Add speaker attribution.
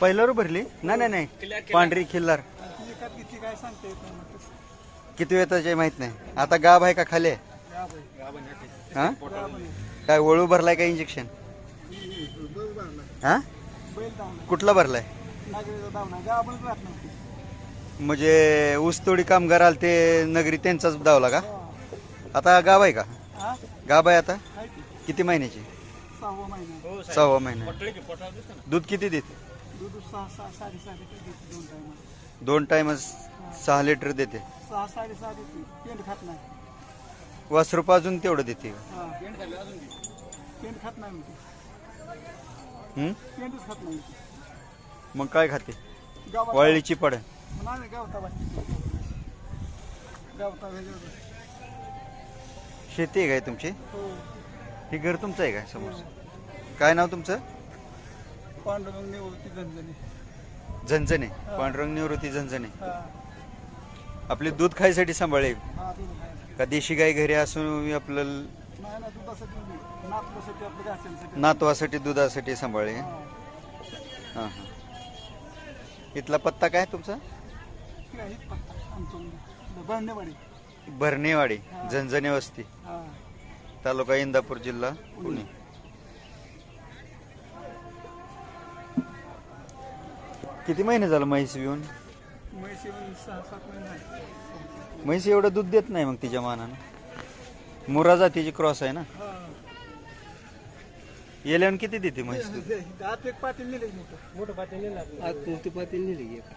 Speaker 1: पहिल्यावर भरली? नाही नाही नाही. पांढरी खिल्लार.
Speaker 2: किती
Speaker 1: वेळ त्याचे माहीत नाही. आता गाभ आहे का खाली? काय वळू भरलाय का इंजेक्शन हा? कुठला भरलाय? म्हणजे ऊसतोडी कामगार आलते ते नगरी त्यांचाच धावला का? आता गाव आहे का? गाभ आहे आता? किती महिन्याची?
Speaker 2: सहावा महिना.
Speaker 1: सहावा महिना. दूध किती देते?
Speaker 2: दोन
Speaker 1: टाइमच सहा लिटर देते. वासरूप अजून तेवढं देते?
Speaker 2: हा.
Speaker 1: मग काय खाते?
Speaker 2: गावात
Speaker 1: वळलीची पड शेती आहे काय तुमची?
Speaker 2: हो.
Speaker 1: हे घर तुमचं आहे काय समोर? काय नाव तुमचं?
Speaker 2: पांडुरंग निवृत्ती झंझणी.
Speaker 1: झंझणे. पांडुरंग निवृत्ती झंझणे. आपले दूध खायसाठी सांभाळे का देशी गाय घरी असून आपलं
Speaker 2: नाही ना दुधासाठी नाही. नातवासाठी
Speaker 1: दुधासाठी सांभाळे
Speaker 2: हा.
Speaker 1: हां हां. इथला पत्ता काय तुमचा? भरणेवाडी झंझणे वस्ती.
Speaker 2: हा.
Speaker 1: तालुका इंदापूर जिल्हा पुणे. किती महिने झालं म्हैस येऊन?
Speaker 2: म्हैशी येऊन सहा सात महिने आहे.
Speaker 1: म्हैस एवढं दूध देत नाही मग तिच्या मानानं. मुरा जातीची क्रॉस आहे ना?
Speaker 2: हा.
Speaker 1: येल्यावर किती देते म्हैस दूध?
Speaker 2: आत एक पाटील नेले मोठं. मोठं पाटील नेलं.
Speaker 3: आज मोठी पाती नेली एक.